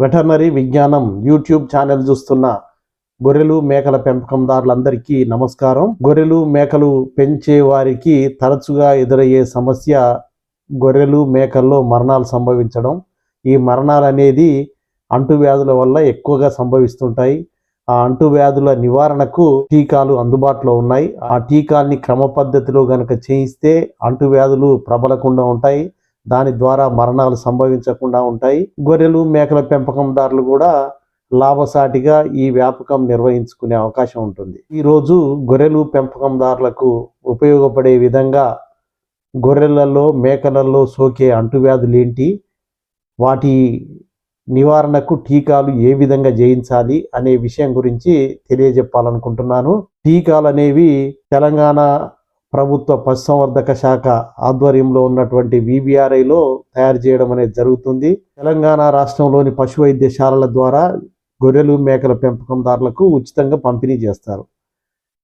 Veterinary విజ్ఞానం YouTube channel చూస్తున్న గొర్రెలు మేకల పెంపకందారులందరికీ నమస్కారం. గొర్రెలు మేకలు పెంచే వారికి తరచుగా ఎదురయ్యే సమస్య గొర్రెలు మేకల్లో మరణాలు సంభవించడం. ఈ మరణాలు అనేది అంటువ్యాధుల వల్ల ఎక్కువగా సంభవిస్తుంటాయి. ఆ అంటువ్యాధుల నివారణకు టీకాలు అందుబాటులో ఉన్నాయి. ఆ టీకాల్ని క్రమ పద్ధతిలో గనక చేయిస్తే అంటువ్యాధులు ప్రబలకుండా ఉంటాయి. దాని ద్వారా మరణాలు సంభవించకుండా ఉంటాయి. గొర్రెలు మేకల పెంపకందారులు కూడా లాభసాటిగా ఈ వ్యాపకం నిర్వహించుకునే అవకాశం ఉంటుంది. ఈరోజు గొర్రెలు పెంపకందారులకు ఉపయోగపడే విధంగా గొర్రెలలో మేకలలో సోకే అంటువ్యాధులు ఏంటి? వాటి నివారణకు టీకాలు ఏ విధంగా జయించాలి అనే విషయం గురించి తెలియజెప్పాలనుకుంటున్నాను. టీకాలు అనేవి తెలంగాణ ప్రభుత్వ పశుసంవర్ధక శాఖ ఆధ్వర్యంలో ఉన్నటువంటి విబిఆర్ఐలో తయారు చేయడం అనేది జరుగుతుంది. తెలంగాణ రాష్ట్రంలోని పశు వైద్యశాలల ద్వారా గొర్రెలు మేకల పెంపకందారులకు ఉచితంగా పంపిణీ చేస్తారు.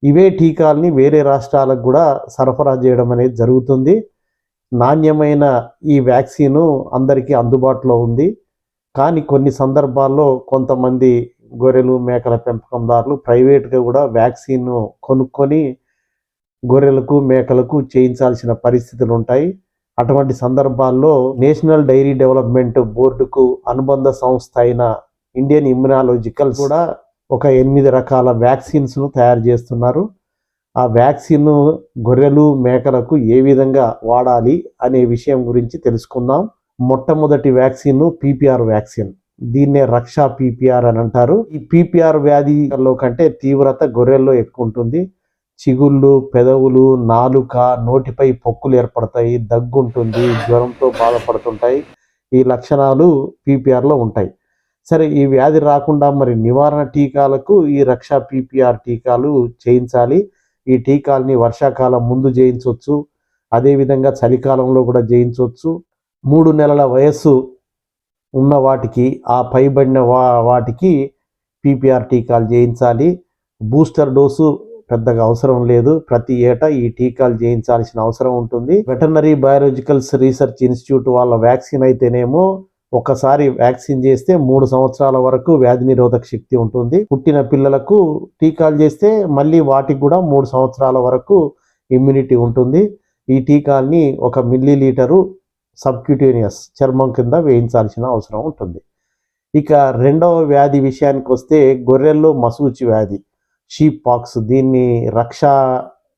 ఇవే టీకాల్ని వేరే రాష్ట్రాలకు కూడా సరఫరా చేయడం అనేది జరుగుతుంది. నాణ్యమైన ఈ వ్యాక్సిన్ అందరికీ అందుబాటులో ఉంది. కానీ కొన్ని సందర్భాల్లో కొంతమంది గొర్రెలు మేకల పెంపకందారులు ప్రైవేట్గా కూడా వ్యాక్సిన్ కొనుక్కొని గొర్రెలకు మేకలకు చేయించాల్సిన పరిస్థితులు ఉంటాయి. అటువంటి సందర్భాల్లో నేషనల్ డైరీ డెవలప్మెంట్ బోర్డుకు అనుబంధ సంస్థ అయిన ఇండియన్ ఇమ్యునాలజికల్ కూడా ఒక ఎనిమిది రకాల వ్యాక్సిన్స్ను తయారు చేస్తున్నారు. ఆ వ్యాక్సిన్ గొర్రెలు మేకలకు ఏ విధంగా వాడాలి అనే విషయం గురించి తెలుసుకుందాం. మొట్టమొదటి వ్యాక్సిన్ పీపీఆర్ వ్యాక్సిన్. దీన్నే రక్షా పీపీఆర్ అని అంటారు. ఈ పీపీఆర్ వ్యాధిలో కంటే తీవ్రత గొర్రెల్లో ఎక్కువ ఉంటుంది. చిగుళ్ళు పెదవులు నాలుక నోటిపై పొక్కులు ఏర్పడతాయి దగ్గు ఉంటుంది జ్వరంతో బాధపడుతుంటాయి. ఈ లక్షణాలు పీపీఆర్లో ఉంటాయి. సరే ఈ వ్యాధి రాకుండా మరి నివారణ టీకాలకు ఈ రక్ష పీపీఆర్ టీకాలు చేయించాలి. ఈ టీకాల్ని వర్షాకాలం ముందు చేయించవచ్చు అదేవిధంగా చలికాలంలో కూడా చేయించవచ్చు మూడు నెలల వయస్సు ఉన్న వాటికి ఆ పైబడిన వా వాటికి పీపీఆర్ టీకాలు చేయించాలి. బూస్టర్ డోసు పెద్దగా అవసరం లేదు. ప్రతి ఏటా ఈ టీకాలు చేయించాల్సిన అవసరం ఉంటుంది. వెటర్నరీ బయాలజికల్స్ రీసెర్చ్ ఇన్స్టిట్యూట్ వాళ్ళ వ్యాక్సిన్ అయితేనేమో ఒకసారి వ్యాక్సిన్ చేస్తే మూడు సంవత్సరాల వరకు వ్యాధి నిరోధక శక్తి ఉంటుంది. పుట్టిన పిల్లలకు టీకాలు చేస్తే మళ్ళీ వాటికి కూడా మూడు సంవత్సరాల వరకు ఇమ్యూనిటీ ఉంటుంది. ఈ టీకాల్ని ఒక మిల్లీ లీటరు సబ్క్యూటేనియస్ చర్మం కింద వేయించాల్సిన అవసరం ఉంటుంది. ఇక రెండవ వ్యాధి విషయానికి వస్తే గొర్రెల్లో మసూచి వ్యాధి షీప్ పాక్స్. దీన్ని రక్షా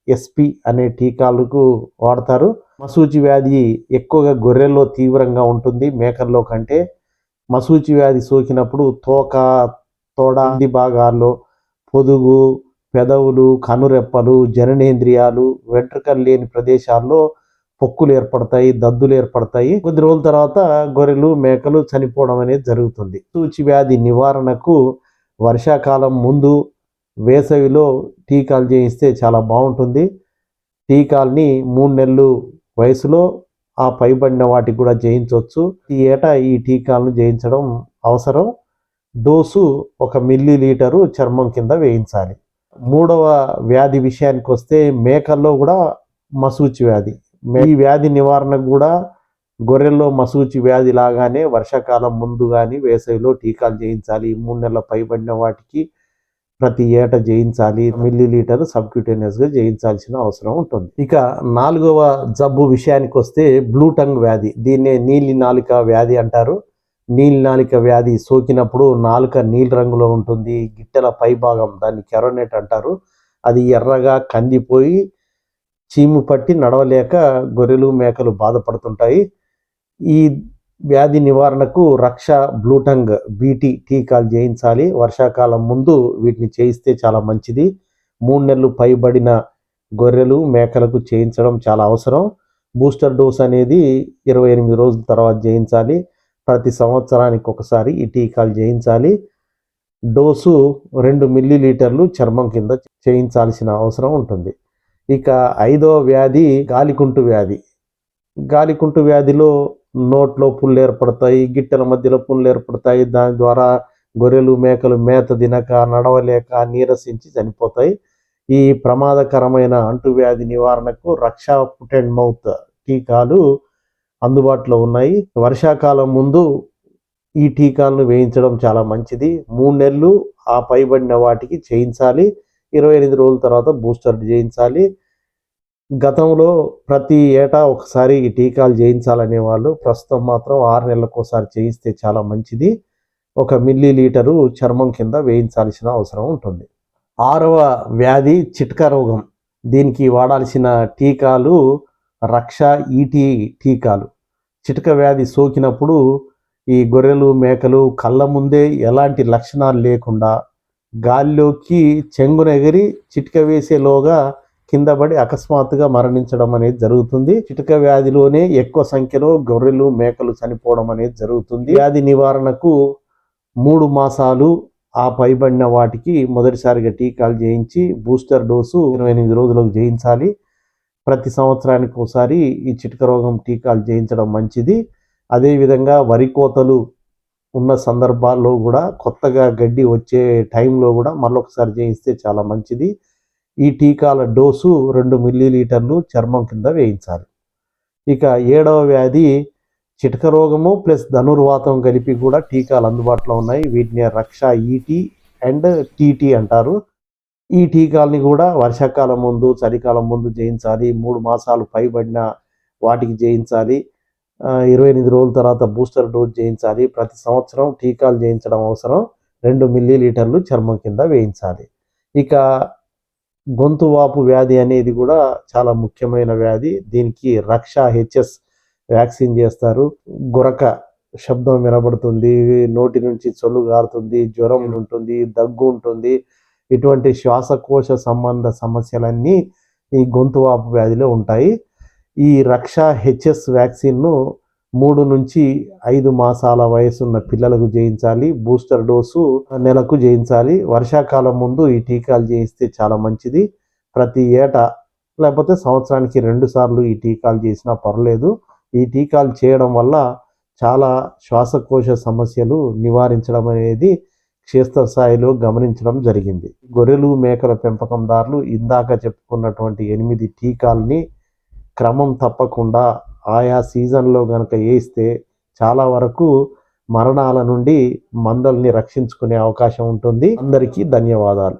ఎస్పి అనే టీకాలకు వాడతారు. మసూచి వ్యాధి ఎక్కువగా గొర్రెల్లో తీవ్రంగా ఉంటుంది. మేకల్లో కంటే మసూచి వ్యాధి సోకినప్పుడు తోక తోడ అన్ని భాగాల్లో పొదుగు పెదవులు కనురెప్పలు జననేంద్రియాలు వెంట్రుకలు లేని ప్రదేశాల్లో పొక్కులు ఏర్పడతాయి దద్దులు ఏర్పడతాయి. కొద్ది రోజుల తర్వాత గొర్రెలు మేకలు చనిపోవడం అనేది జరుగుతుంది. సూచి వ్యాధి నివారణకు వర్షాకాలం ముందు వేసవిలో టీకాలు చేయిస్తే చాలా బాగుంటుంది. టీకాల్ని మూడు నెలలు వయసులో ఆ పైబడిన వాటికి కూడా చేయించవచ్చు. ఈ ఏటా ఈ టీకాలను చేయించడం అవసరం. డోసు ఒక మిల్లీ లీటరు చర్మం కింద వేయించాలి. మూడవ వ్యాధి విషయానికి వస్తే మేకల్లో కూడా మసూచి వ్యాధి. ఈ వ్యాధి నివారణకు కూడా గొర్రెల్లో మసూచి వ్యాధి లాగానే వర్షాకాలం ముందు కానీ వేసవిలో టీకాలు చేయించాలి. మూడు నెలల పైబడిన వాటికి ప్రతి ఏటా చేయించాలి. మిల్లీ లీటర్ సబ్క్యూటేనియస్గా చేయించాల్సిన అవసరం ఉంటుంది. ఇక నాలుగవ జబ్బు విషయానికి వస్తే బ్లూ టంగ్ వ్యాధి. దీన్నే నీలి నాలిక వ్యాధి అంటారు. నీలి నాలిక వ్యాధి సోకినప్పుడు నాలుక నీలి రంగులో ఉంటుంది. గిట్టెల పైభాగం దాన్ని కెరోనేట్ అంటారు. అది ఎర్రగా కందిపోయి చీము పట్టి నడవలేక గొర్రెలు మేకలు బాధపడుతుంటాయి. ఈ వ్యాధి నివారణకు రక్ష బ్లూటంగ్ బీటీ టీకాలు చేయించాలి. వర్షాకాలం ముందు వీటిని చేయిస్తే చాలా మంచిది. మూడు నెలలు పైబడిన గొర్రెలు మేకలకు చేయించడం చాలా అవసరం. బూస్టర్ డోస్ అనేది ఇరవై ఎనిమిది రోజుల తర్వాత చేయించాలి. ప్రతి సంవత్సరానికి ఒకసారి ఈ టీకాలు చేయించాలి. డోసు రెండు మిల్లీ లీటర్లు చర్మం కింద చేయించాల్సిన అవసరం ఉంటుంది. ఇక ఐదవ వ్యాధి గాలికుంటు వ్యాధి. గాలికుంటు వ్యాధిలో నోట్లో పుళ్ళు ఏర్పడతాయి గిట్టెల మధ్యలో పుళ్ళు ఏర్పడతాయి. దాని ద్వారా గొర్రెలు మేకలు మేత తినక నడవలేక నీరసించి చనిపోతాయి. ఈ ప్రమాదకరమైన అంటువ్యాధి నివారణకు రక్షా పుట్ అండ్ మౌత్ టీకాలు అందుబాటులో ఉన్నాయి. వర్షాకాలం ముందు ఈ టీకాలను వేయించడం చాలా మంచిది. మూడు నెలలు ఆ పైబడిన వాటికి చేయించాలి. ఇరవై ఎనిమిది రోజుల తర్వాత బూస్టర్ చేయించాలి. గతంలో ప్రతి ఏటా ఒకసారి ఈ టీకాలు చేయించాలనే వాళ్ళు ప్రస్తుతం మాత్రం ఆరు నెలలకు ఒకసారి చేయిస్తే చాలా మంచిది. ఒక మిల్లీ లీటరు చర్మం కింద వేయించాల్సిన అవసరం ఉంటుంది. ఆరవ వ్యాధి చిట్కా రోగం. దీనికి వాడాల్సిన టీకాలు రక్ష ఈటీ టీకాలు. చిట్క వ్యాధి సోకినప్పుడు ఈ గొర్రెలు మేకలు కళ్ళ ముందే ఎలాంటి లక్షణాలు లేకుండా గాలిలోకి చెంగున ఎగిరి చిట్క వేసేలోగా కింద పడి అకస్మాత్తుగా మరణించడం అనేది జరుగుతుంది. చిటిక వ్యాధిలోనే ఎక్కువ సంఖ్యలో గొర్రెలు మేకలు చనిపోవడం అనేది జరుగుతుంది. వ్యాధి నివారణకు మూడు మాసాలు ఆ పైబడిన వాటికి మొదటిసారిగా టీకాలు చేయించి బూస్టర్ డోసు ఇరవై ఎనిమిది రోజులకు చేయించాలి. ప్రతి సంవత్సరానికి ఒకసారి ఈ చిటిక రోగం టీకాలు చేయించడం మంచిది. అదేవిధంగా వరి కోతలు ఉన్న సందర్భాల్లో కూడా కొత్తగా గడ్డి వచ్చే టైంలో కూడా మళ్ళొకసారి చేయిస్తే చాలా మంచిది. ఈ టీకాల డోసు రెండు మిల్లీ లీటర్లు చర్మం కింద వేయించాలి. ఇక ఏడవ వ్యాధి చిటక రోగము ప్లస్ ధనుర్వాతం కలిపి కూడా టీకాలు అందుబాటులో ఉన్నాయి. వీటిని రక్ష ఈటీ అండ్ టీటీ అంటారు. ఈ టీకాలని కూడా వర్షాకాలం ముందు చలికాలం ముందు చేయించాలి. మూడు మాసాలు పైబడిన వాటికి చేయించాలి. ఇరవై ఎనిమిది రోజుల తర్వాత బూస్టర్ డోస్ చేయించాలి. ప్రతి సంవత్సరం టీకాలు చేయించడం అవసరం. రెండు మిల్లీ లీటర్లు చర్మం కింద వేయించాలి. ఇక గొంతు వాపు వ్యాధి అనేది కూడా చాలా ముఖ్యమైన వ్యాధి. దీనికి రక్ష హెచ్ఎస్ వ్యాక్సిన్ చేస్తారు. గురక శబ్దం వినబడుతుంది. నోటి నుంచి చొల్లు గారుతుంది. జ్వరం ఉంటుంది. దగ్గు ఉంటుంది. ఇటువంటి శ్వాసకోశ సంబంధ సమస్యలన్నీ ఈ గొంతు వాపు వ్యాధిలో ఉంటాయి. ఈ రక్ష హెచ్ఎస్ వ్యాక్సిన్ను మూడు నుంచి ఐదు మాసాల వయసున్న పిల్లలకు చేయించాలి బూస్టర్ డోసు నెలకు చేయించాలి వర్షాకాలం ముందు ఈ టీకాలు చేయిస్తే చాలా మంచిది. ప్రతి ఏటా లేకపోతే సంవత్సరానికి రెండు సార్లు ఈ టీకాలు చేసినా పర్లేదు. ఈ టీకాలు చేయడం వల్ల చాలా శ్వాసకోశ సమస్యలు నివారించడం అనేది క్షేత్రస్థాయిలో గమనించడం జరిగింది. గొర్రెలు మేకల పెంపకందారులు ఇందాక చెప్పుకున్నటువంటి ఎనిమిది టీకాల్ని క్రమం తప్పకుండా ఆయా సీజన్లో కనుక వేస్తే చాలా వరకు మరణాల నుండి మందల్ని రక్షించుకునే అవకాశం ఉంటుంది. అందరికీ ధన్యవాదాలు.